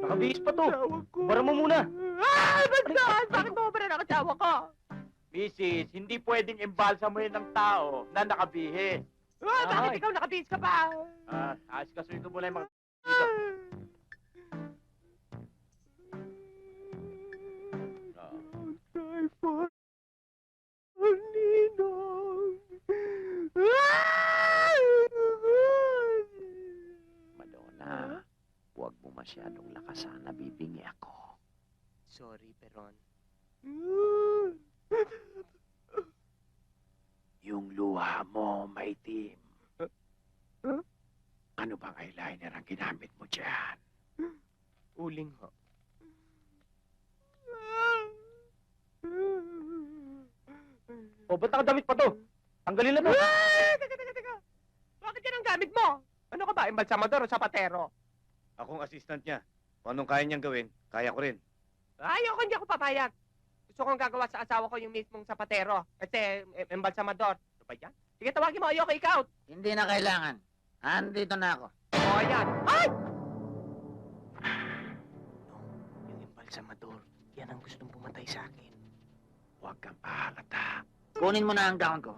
nakabihis pa to. Asawa ko. Bara mo muna. Ah, Bastos! Bakit mo ba na asawa ko? Mrs., hindi pwedeng imbalsamuhin ng tao na nakabihis. Ah, bakit Ay. ikaw nakabihis ka pa? Ah, ayos ka ito muna yung mga... Ah. Masyadong lakasan, nabibingi ako. Sorry, Peron. Yung luha mo, maitim. Huh? Ano bang eyeliner ang ginamit mo dyan? Uling ho. O, ba't nakadamit pa to? Tanggalin na to. Ah, Teka, teka, teka. Bakit yan ang gamit mo? Ano ka ba, embalsamador o sapatero? Akong assistant niya. Kung anong kaya niyang gawin, kaya ko rin. Ayoko, hindi ako papayag. Gusto kong gagawa sa asawa ko yung mismong sapatero. Kasi em- embalsamador. Ano ba yan? Sige, tawagin mo. Ayoko ikaw. Hindi na kailangan. Andito na ako. O, ayan. Ay! Yung embalsamador, yan ang gustong pumatay sa akin. Huwag kang pahalata. Kunin mo na ang gown ko.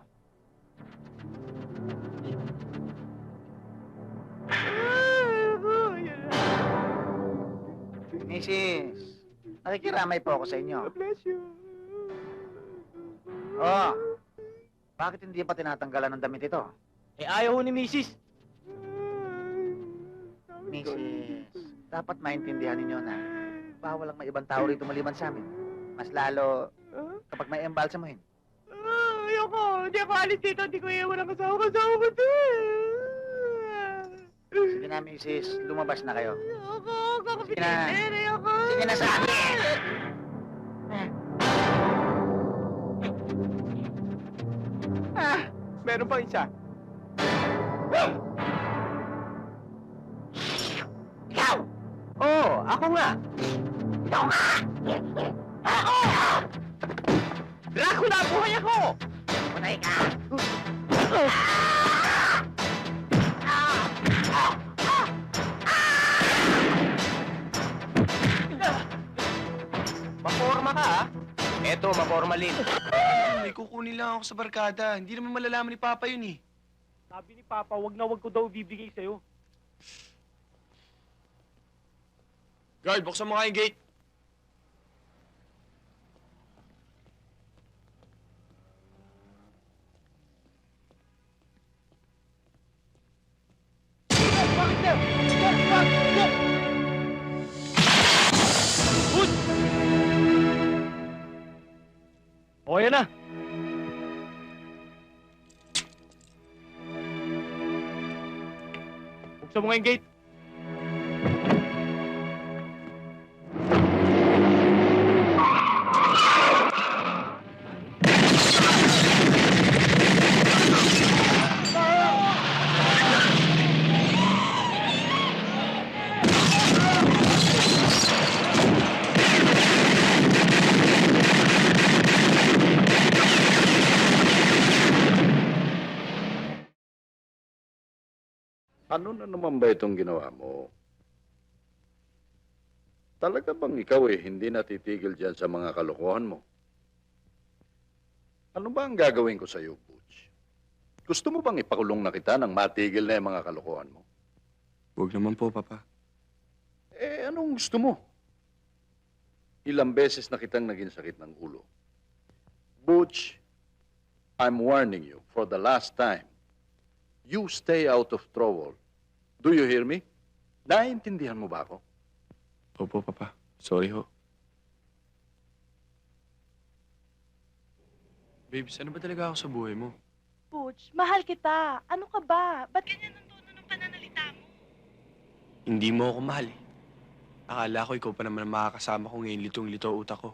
Mrs. Nakikiramay po ako sa inyo. Bless you. Oh, bakit hindi pa tinatanggalan ng damit ito? Eh, ayaw ho ni Mrs. Mrs. Dapat maintindihan ninyo na bawal ang may ibang tao rito maliban sa amin. Mas lalo kapag may embalsamuhin. Ah, ayoko. Hindi ako alis dito. Hindi ko iiwan ang asawa ko. Asawa ko to. Sige na, Mrs. Lumabas na kayo. Ayoko. Sige na. Ayoko. Sige na sa akin! Ah, meron pa isa. Ikaw! Oo, ako nga. Dracula, buhay ako! Patay ka! Eto, mapormalin. May kukunin lang ako sa barkada. Hindi naman malalaman ni Papa yun eh. Sabi ni Papa, wag na wag ko daw bibigay sa'yo. Guard, buksan mo nga yung gate. O, yan na. Buksan mo nga yung gate. Ano na naman ba itong ginawa mo? Talaga bang ikaw eh hindi natitigil dyan sa mga kalokohan mo? Ano ba ang gagawin ko sa iyo, Butch? Gusto mo bang ipakulong na kita nang matigil na yung mga kalokohan mo? Huwag naman po, Papa. Eh, anong gusto mo? Ilang beses na kitang naging sakit ng ulo. Butch, I'm warning you for the last time. You stay out of trouble. Do you hear me? Naintindihan mo ba ako? Opo, Papa. Sorry ho. Babes, ano ba talaga ako sa buhay mo? Butch, mahal kita. Ano ka ba? Ba't ganyan ang tono ng pananalita mo? Hindi mo ako mahal eh. Akala ko ikaw pa naman ang makakasama ko ngayon litong-lito utak ko.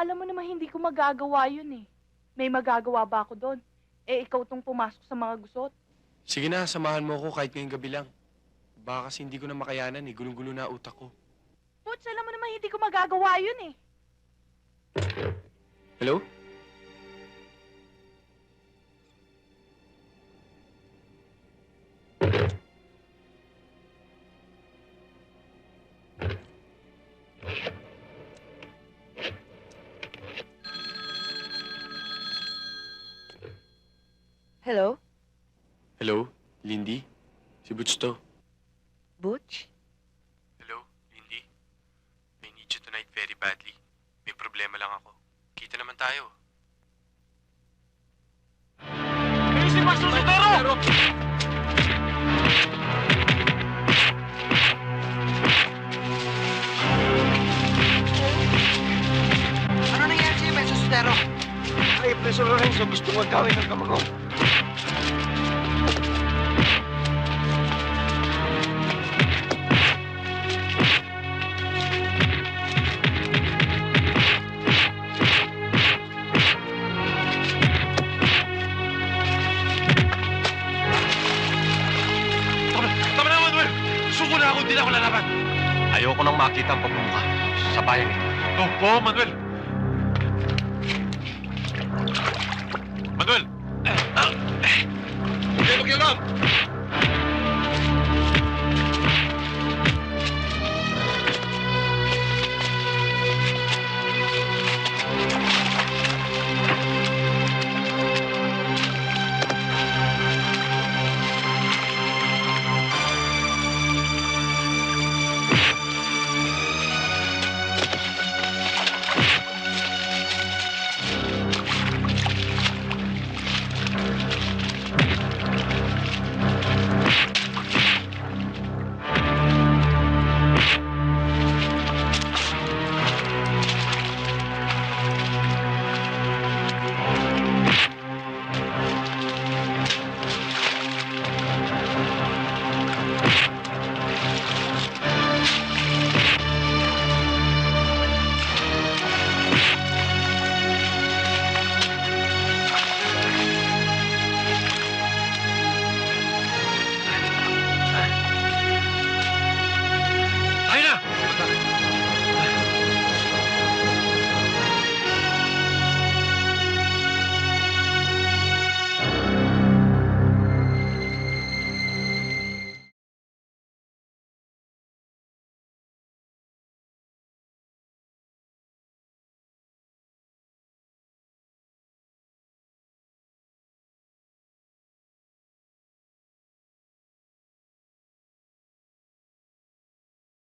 Alam mo naman hindi ko magagawa yun eh. May magagawa ba ako doon? Eh, ikaw tong pumasok sa mga gusot. Sige na, samahan mo ako kahit ngayong gabi lang. Baka kasi hindi ko na makayanan eh. Gulong-gulo na utak ko. Butch, alam mo naman hindi ko magagawa yun eh. Hello? Hello, Hello? Lindy? Si Butch to. Butch? Hello? Lindy? I need you tonight very badly. May problema lang ako. Kita naman tayo. Ano nangyari sa'yo, Benso Sotero? Ay, Preso Lorenzo, gusto mo gawin ng kamangong. Makita ang pagmumukha sa bayan ito. Oh, oo, Manuel! Manuel! Huwag kayo makialam!